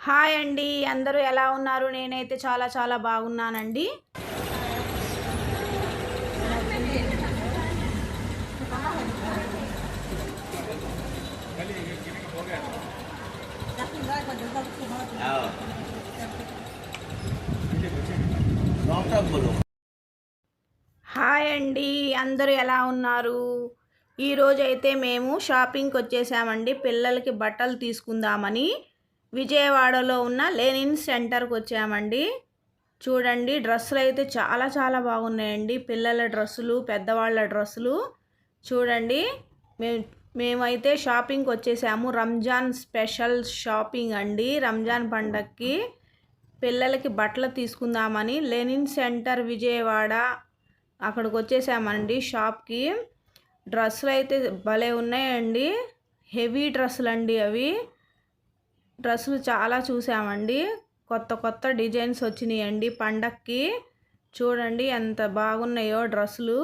Hi అండి అందరూ ఎలా ఉన్నారు? నేనైతే చాలా చాలా బాగున్నానండి. హాయ్ అండి అందరూ ఎలా ఉన్నారు? ఈరోజైతే మేము షాపింగ్కి వచ్చేసామండి. పిల్లలకి బట్టలు తీసుకుందామని. విజయవాడలో ఉన్న లెనిన్ సెంటర్కి వచ్చామండి. చూడండి డ్రెస్సులు అయితే చాలా చాలా బాగున్నాయండి. పిల్లల డ్రెస్సులు పెద్దవాళ్ళ డ్రెస్సులు. చూడండి మేము మేమైతే షాపింగ్కి వచ్చేసాము. రంజాన్ స్పెషల్ షాపింగ్ అండి. రంజాన్ పండగకి పిల్లలకి బట్టలు తీసుకుందామని లెనిన్ సెంటర్ విజయవాడ అక్కడికి వచ్చేసామండి షాప్కి. డ్రెస్సులు అయితే భలే ఉన్నాయండి. హెవీ డ్రెస్సులు అండి అవి. డ్రెస్సులు చాలా చూసామండి. కొత్త కొత్త డిజైన్స్ వచ్చినాయండి. పండక్కి చూడండి ఎంత బాగున్నాయో డ్రెస్సులు.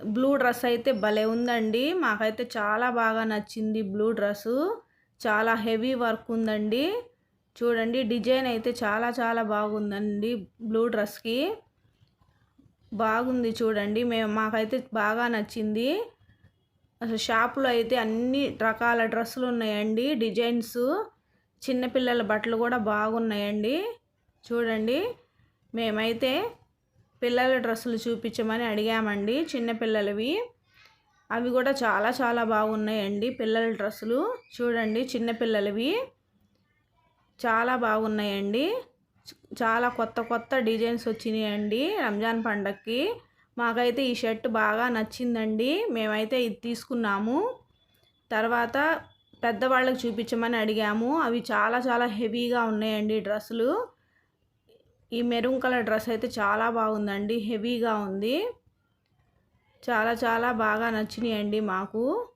బ్లూ డ్రెస్ అయితే భలే ఉందండి. మాకైతే చాలా బాగా నచ్చింది బ్లూ డ్రెస్సు. చాలా హెవీ వర్క్ ఉందండి. చూడండి డిజైన్ అయితే చాలా చాలా బాగుందండి బ్లూ డ్రెస్కి. బాగుంది చూడండి. మేము మాకైతే బాగా నచ్చింది. అసలు షాప్లో అయితే అన్ని రకాల డ్రెస్సులు ఉన్నాయండి డిజైన్స్. చిన్నపిల్లల బట్టలు కూడా బాగున్నాయండి. చూడండి మేమైతే పిల్లల డ్రెస్సులు చూపించమని అడిగామండి చిన్నపిల్లలవి అవి కూడా చాలా చాలా బాగున్నాయండి పిల్లల డ్రెస్సులు. చూడండి చిన్నపిల్లలవి చాలా బాగున్నాయండి. చాలా కొత్త కొత్త డిజైన్స్ వచ్చినాయండి రంజాన్ పండక్కి. మాకైతే ఈ షర్ట్ బాగా నచ్చిందండి. మేమైతే ఇది తీసుకున్నాము. తర్వాత పెద్దవాళ్ళకి చూపించమని అడిగాము. అవి చాలా చాలా హెవీగా ఉన్నాయండి డ్రెస్సులు. ఈ మెరూన్ కలర్ డ్రెస్ అయితే చాలా బాగుందండి. హెవీగా ఉంది. చాలా చాలా బాగా నచ్చినాయండి మాకు.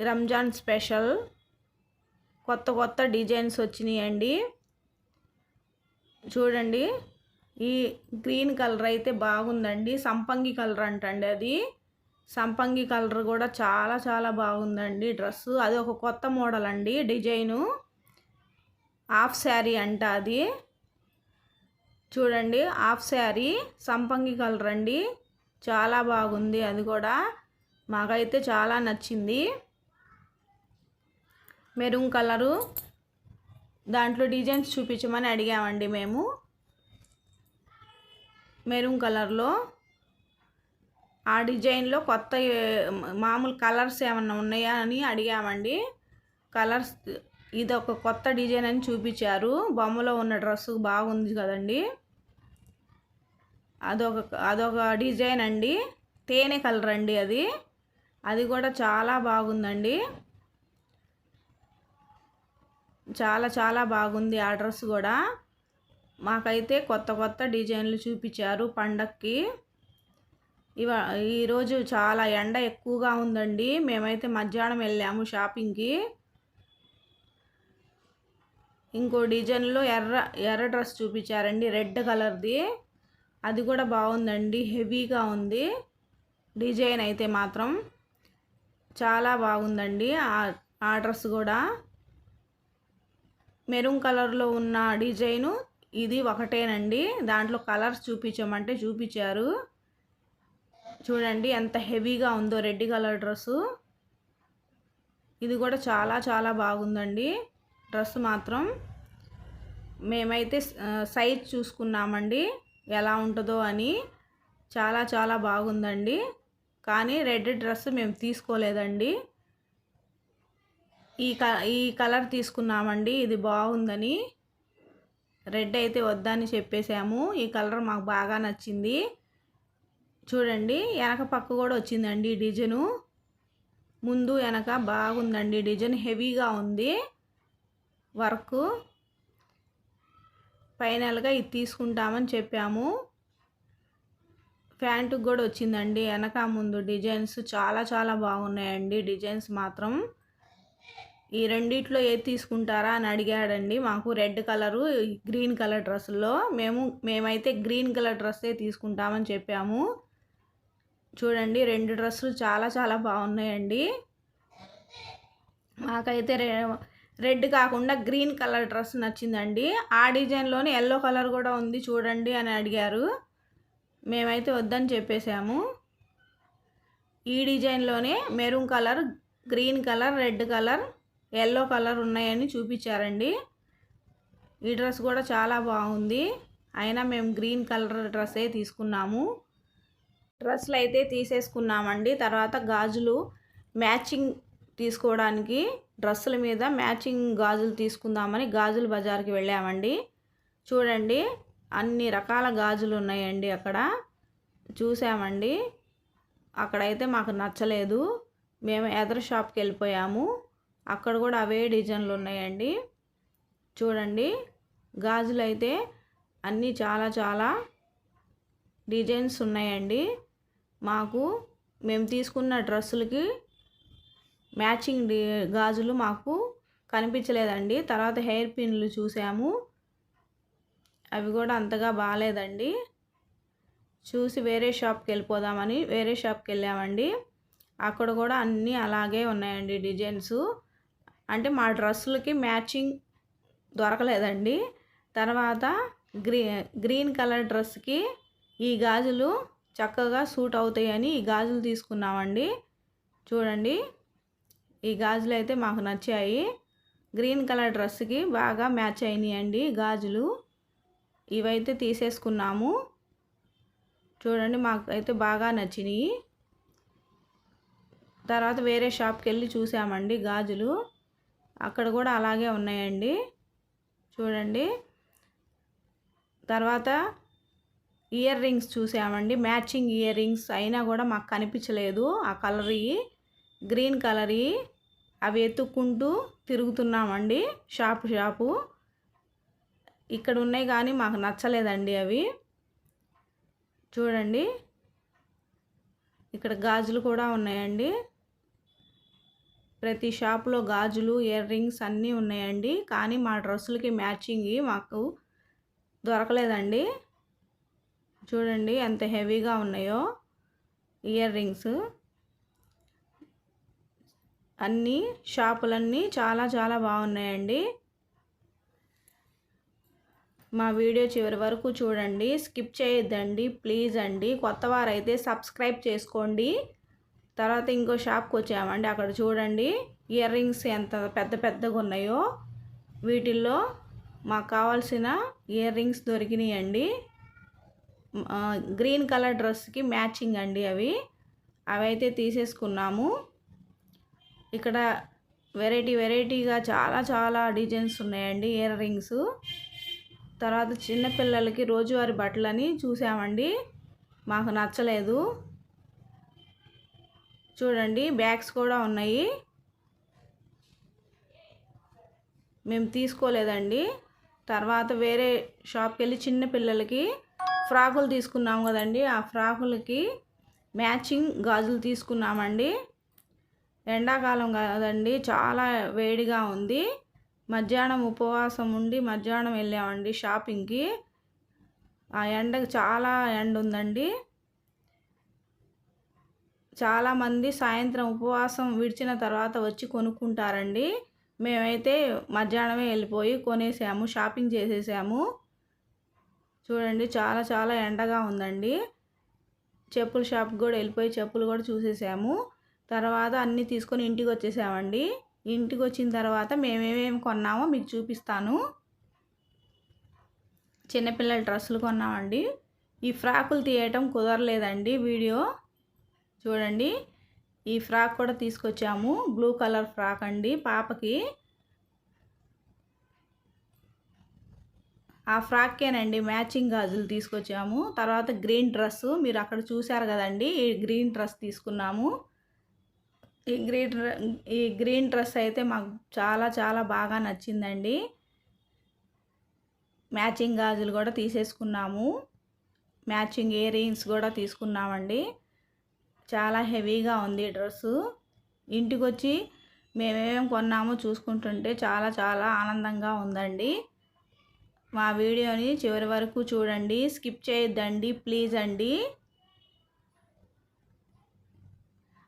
రంజాన్ స్పెషల్. కొత్త కొత్త డిజైన్స్ వచ్చినాయండి. చూడండి. ఈ గ్రీన్ కలర్ అయితే బాగుందండి. సంపంగి కలర్ అంటండి అది. సంపంగి కలర్ కూడా చాలా చాలా బాగుందండి. డ్రెస్సు అది ఒక కొత్త మోడల్ అండి. డిజైను హాఫ్ శారీ అంట అది. చూడండి హాఫ్ శారీ సంపంగి కలర్ అండి. చాలా బాగుంది అది కూడా. మాకైతే చాలా నచ్చింది. Maroon colour. దాంట్లో డిజైన్స్ చూపించమని అడిగామండి మేము. మెరూన్ కలర్లో ఆ డిజైన్లో కొత్త మామూలు కలర్స్ ఏమన్నా ఉన్నాయా అని అడిగామండి. కలర్స్ ఇది ఒక కొత్త డిజైన్ అని చూపించారు. బొమ్మలో ఉన్న డ్రెస్ బాగుంది కదండి. అదొక అదొక డిజైన్ అండి. తేనె కలర్ అండి అది. అది కూడా చాలా బాగుందండి. చాలా చాలా బాగుంది ఆ డ్రెస్ కూడా. మాకైతే కొత్త కొత్త డిజైన్లు చూపించారు పండక్కి. ఇవ ఈరోజు చాలా ఎండ ఎక్కువగా ఉందండి. మేమైతే మధ్యాహ్నం వెళ్ళాము షాపింగ్కి. ఇంకో డిజైన్లో ఎర్ర ఎర్ర డ్రెస్ చూపించారండి రెడ్ కలర్ది. అది కూడా బాగుందండి హెవీగా ఉంది. డిజైన్ అయితే మాత్రం చాలా బాగుందండి ఆ- ఆ డ్రెస్ కూడా. మెరూన్ కలర్లో ఉన్న డిజైను ఇది ఒకటేనండి. దాంట్లో కలర్స్ చూపించమంటే చూపించారు. చూడండి ఎంత హెవీగా ఉందో రెడ్ కలర్ డ్రెస్సు. ఇది కూడా చాలా చాలా బాగుందండి డ్రెస్ మాత్రం. మేమైతే సైజ్ చూసుకున్నామండి ఎలా ఉంటుందో అని. చాలా చాలా బాగుందండి. కానీ రెడ్ డ్రెస్ మేము తీసుకోలేదండి. ఈ క ఈ కలర్ తీసుకున్నామండి ఇది బాగుందని. రెడ్ అయితే వద్దని చెప్పేసాము. ఈ కలర్ మాకు బాగా నచ్చింది. చూడండి వెనక పక్క కూడా వచ్చిందండి ఈ డిజైను. ముందు వెనక బాగుందండి డిజైన్ హెవీగా ఉంది వర్క్. ఫైనల్గా ఇది తీసుకుంటామని చెప్పాము. ప్యాంటుకి కూడా వచ్చిందండి వెనక ముందు. డిజైన్స్ చాలా చాలా బాగున్నాయండి. డిజైన్స్ మాత్రం ఈ రెండిట్లో ఏది తీసుకుంటారా అని అడిగాడండి. మాకు రెడ్ కలరు గ్రీన్ కలర్ డ్రెస్సుల్లో మేము మేమైతే గ్రీన్ కలర్ డ్రెస్సే తీసుకుంటామని చెప్పాము. చూడండి రెండు డ్రెస్సులు చాలా చాలా బాగున్నాయండి. మాకైతే రె రెడ్ కాకుండా గ్రీన్ కలర్ డ్రెస్ నచ్చిందండి. ఆ డిజైన్లోనే ఎల్లో కలర్ కూడా ఉంది చూడండి అని అడిగారు. మేమైతే వద్దని చెప్పేశాము. ఈ డిజైన్లోనే maroon colour green colour red colour yellow colour ఉన్నాయని చూపించారండి. ఈ డ్రెస్ కూడా చాలా బాగుంది. అయినా మేము గ్రీన్ కలర్ డ్రెస్సే తీసుకున్నాము. డ్రెస్సులు అయితే తీసేసుకున్నామండి. తర్వాత గాజులు మ్యాచింగ్ తీసుకోవడానికి డ్రెస్సుల మీద మ్యాచింగ్ గాజులు తీసుకుందామని గాజుల బజార్కి వెళ్ళామండి. చూడండి అన్ని రకాల గాజులు ఉన్నాయండి అక్కడ. చూసామండి అక్కడైతే మాకు నచ్చలేదు. మేము ఎదర షాప్కి వెళ్ళిపోయాము. అక్కడ కూడా అవే డిజైన్లు ఉన్నాయండి. చూడండి గాజులు అయితే అన్నీ చాలా చాలా డిజైన్స్ ఉన్నాయండి. మాకు మేము తీసుకున్న డ్రెస్సులకి మ్యాచింగ్ గాజులు మాకు కనిపించలేదండి. తర్వాత హెయిర్ పిన్లు చూసాము. అవి కూడా అంతగా బాగాలేదండి. చూసి వేరే షాప్కి వెళ్ళిపోదామని వేరే షాప్కి వెళ్ళామండి. అక్కడ కూడా అన్నీ అలాగే ఉన్నాయండి డిజైన్స్. అంటే మా డ్రెస్సులకి మ్యాచింగ్ దొరకలేదండి. తర్వాత గ్రీ గ్రీన్ కలర్ డ్రెస్కి ఈ గాజులు చక్కగా సూట్ అవుతాయని ఈ గాజులు తీసుకున్నామండి. చూడండి. ఈ గాజులు అయితే మాకు నచ్చాయి. గ్రీన్ కలర్ డ్రెస్కి బాగా మ్యాచ్ అయినాయండి గాజులు. ఇవైతే తీసేసుకున్నాము. చూడండి మాకు అయితే బాగా నచ్చినాయి. తర్వాత వేరే షాప్కి వెళ్ళి చూసామండి గాజులు. అక్కడ కూడా అలాగే ఉన్నాయండి. చూడండి. తర్వాత ఇయర్ రింగ్స్ చూసామండి. మ్యాచింగ్ ఇయర్ రింగ్స్ అయినా కూడా మాకు కనిపించలేదు. ఆ కలరీ గ్రీన్ కలరీ అవి ఎత్తుక్కుంటూ తిరుగుతున్నామండి షాపు షాపు. ఇక్కడ ఉన్నాయి కానీ మాకు నచ్చలేదండి అవి. చూడండి. ఇక్కడ గాజులు కూడా ఉన్నాయండి. ప్రతి షాప్లో గాజులు ఇయర్ రింగ్స్ అన్నీ ఉన్నాయండి. కానీ మా డ్రెస్సులకి మ్యాచింగ్ మాకు దొరకలేదండి. చూడండి ఎంత హెవీగా ఉన్నాయో ఇయర్ రింగ్స్. అన్నీ షాపులన్నీ చాలా చాలా బాగున్నాయండి. మా వీడియో చివరి వరకు చూడండి స్కిప్ చేయొద్దండి ప్లీజ్ అండి. కొత్త వారైతే సబ్స్క్రైబ్ చేసుకోండి. తర్వాత ఇంకో షాప్కి వచ్చామండి అక్కడ చూడండి. ఇయర్ రింగ్స్ ఎంత పెద్ద పెద్దగా ఉన్నాయో వీటిల్లో మాకు కావాల్సిన ఇయర్ రింగ్స్ దొరికినాయండి. గ్రీన్ కలర్ డ్రెస్కి మ్యాచింగ్ అండి అవి. అవైతే తీసేసుకున్నాము. ఇక్కడ వెరైటీ వెరైటీగా చాలా చాలా డిజైన్స్ ఉన్నాయండి ఇయర్ రింగ్స్. తర్వాత చిన్నపిల్లలకి రోజువారి బట్టలని చూసామండి. మాకు నచ్చలేదు. చూడండి బ్యాగ్స్ కూడా ఉన్నాయి. మేము తీసుకోలేదండి. తర్వాత వేరే షాప్కి వెళ్ళి చిన్నపిల్లలకి ఫ్రాకులు తీసుకున్నాం కదండి. ఆ ఫ్రాకులకి మ్యాచింగ్ గాజులు తీసుకున్నామండి. ఎండాకాలం కదండి. చాలా వేడిగా ఉంది. మధ్యాహ్నం ఉపవాసం ఉండి మధ్యాహ్నం వెళ్ళామండి షాపింగ్కి. ఆ ఎండకు చాలా ఎండ ఉందండి. చాలామంది సాయంత్రం ఉపవాసం విడిచిన తర్వాత వచ్చి కొనుక్కుంటారండి. మేమైతే మధ్యాహ్నమే వెళ్ళిపోయి కొనేసాము షాపింగ్ చేసేసాము. చూడండి చాలా చాలా ఎండగా ఉందండి. చెప్పుల షాప్కి కూడా వెళ్ళిపోయి చెప్పులు కూడా చూసేసాము. తర్వాత అన్నీ తీసుకొని ఇంటికి వచ్చేసామండి. ఇంటికి వచ్చిన తర్వాత మేమేమేమి కొన్నామో మీకు చూపిస్తాను. చిన్నపిల్లల డ్రెస్సులు కొన్నామండి. ఈ ఫ్రాకులు తీయటం కుదరలేదండి వీడియో. చూడండి ఈ ఫ్రాక్ కూడా తీసుకొచ్చాము. బ్లూ కలర్ ఫ్రాక్ అండి పాపకి. ఆ ఫ్రాక్కేనండి మ్యాచింగ్ గాజులు తీసుకొచ్చాము. తర్వాత గ్రీన్ డ్రెస్ మీరు అక్కడ చూశారు కదండి ఈ గ్రీన్ డ్రెస్ తీసుకున్నాము. ఈ గ్రీన్ ఈ గ్రీన్ డ్రెస్ అయితే మాకు చాలా చాలా బాగా నచ్చిందండి. మ్యాచింగ్ గాజులు కూడా తీసేసుకున్నాము. మ్యాచింగ్ ఇయర్ రింగ్స్ కూడా తీసుకున్నామండి. చాలా హెవీగా ఉంది ఈ డ్రెస్సు. ఇంటికి వచ్చి మేమేమేమి కొన్నామో చూసుకుంటుంటే చాలా చాలా ఆనందంగా ఉందండి. మా వీడియోని చివరి వరకు చూడండి స్కిప్ చేయొద్దండి ప్లీజ్ అండి.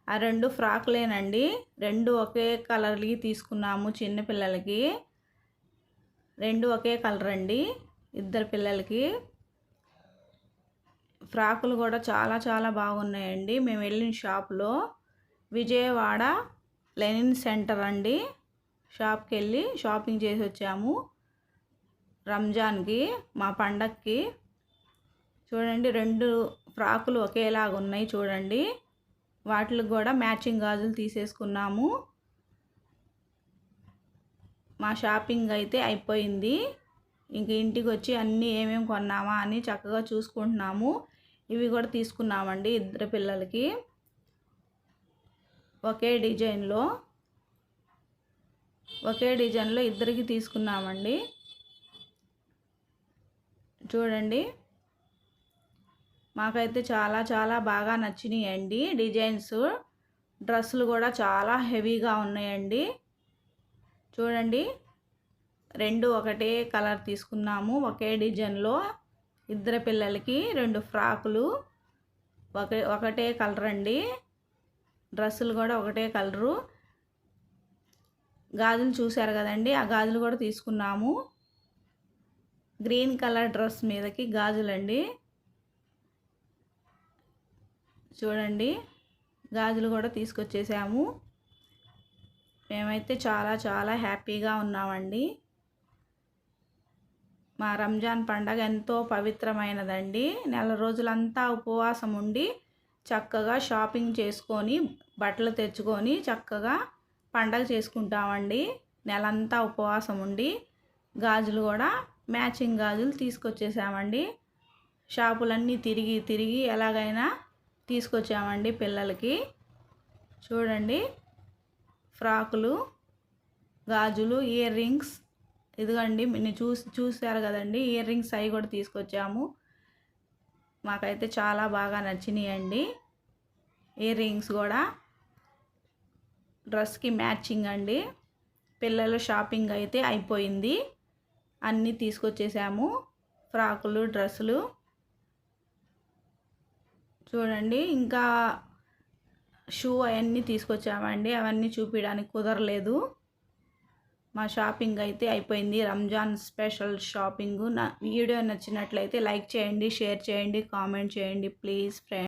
ఆ రెండు ఫ్రాకులేనండి. రెండు ఒకే కలర్కి తీసుకున్నాము చిన్నపిల్లలకి రెండు ఒకే కలర్ అండి ఇద్దరు పిల్లలకి. ఫ్రాకులు కూడా చాలా చాలా బాగున్నాయండి. మేము వెళ్ళిన షాప్లో విజయవాడ లెనిన్ సెంటర్ అండి. షాప్కి వెళ్ళి షాపింగ్ చేసి వచ్చాము రంజాన్కి మా పండక్కి. చూడండి రెండు ఫ్రాకులు ఒకేలాగా ఉన్నాయి చూడండి. వాటికి కూడా మ్యాచింగ్ గాజులు తీసేసుకున్నాము. మా షాపింగ్ అయితే అయిపోయింది. ఇంక ఇంటికి వచ్చి అన్నీ ఏమేమి కొన్నామా అని చక్కగా చూసుకుంటున్నాము. ఇవి కూడా తీసుకున్నామండి ఇద్దరు పిల్లలకి. ఒకే డిజైన్లో ఒకే డిజైన్లో ఇద్దరికి తీసుకున్నామండి. చూడండి. మాకైతే చాలా చాలా బాగా నచ్చినాయండి డిజైన్స్. డ్రెస్సులు కూడా చాలా హెవీగా ఉన్నాయండి. చూడండి. రెండు ఒకటే కలర్ తీసుకున్నాము. ఒకే డిజైన్లో ఇద్దరు పిల్లలకి రెండు ఫ్రాకులు. ఒకే ఒకటే కలర్ అండి. డ్రెస్సులు కూడా ఒకటే కలరు. గాజులు చూశారు కదండి. ఆ గాజులు కూడా తీసుకున్నాము. గ్రీన్ కలర్ డ్రెస్ మీదకి గాజులండి. చూడండి గాజులు కూడా తీసుకొచ్చేసాము. మేమైతే చాలా చాలా హ్యాపీగా ఉన్నామండి. మా రంజాన్ పండగ ఎంతో పవిత్రమైనదండి. నెల రోజులంతా ఉపవాసం ఉండి చక్కగా షాపింగ్ చేసుకొని బట్టలు తెచ్చుకొని చక్కగా పండగ చేసుకుంటామండి. నెలంతా ఉపవాసం ఉండి గాజులు కూడా మ్యాచింగ్ గాజులు తీసుకొచ్చేసామండి. షాపులన్నీ తిరిగి తిరిగి ఎలాగైనా తీసుకొచ్చామండి పిల్లలకి. చూడండి ఫ్రాకులు గాజులు ఇయర్ రింగ్స్. ఇదిగండి మీరు చూసి చూశారు కదండి ఇయర్ రింగ్స్ అవి కూడా తీసుకొచ్చాము. మాకైతే చాలా బాగా నచ్చినాయండి. ఇయర్ రింగ్స్ కూడా డ్రెస్కి మ్యాచింగ్ అండి. పిల్లల షాపింగ్ అయితే అయిపోయింది. అన్నీ తీసుకొచ్చేసాము. ఫ్రాకులు డ్రెస్సులు. చూడండి ఇంకా షూ అవన్నీ తీసుకొచ్చామండి. అవన్నీ చూపించడానికి కుదరలేదు. మా షాపింగ్ అయితే అయిపోయింది. Ramzan special shopping. నా వీడియో నచ్చినట్లయితే లైక్ చేయండి షేర్ చేయండి కామెంట్ చేయండి ప్లీజ్ ఫ్రెండ్.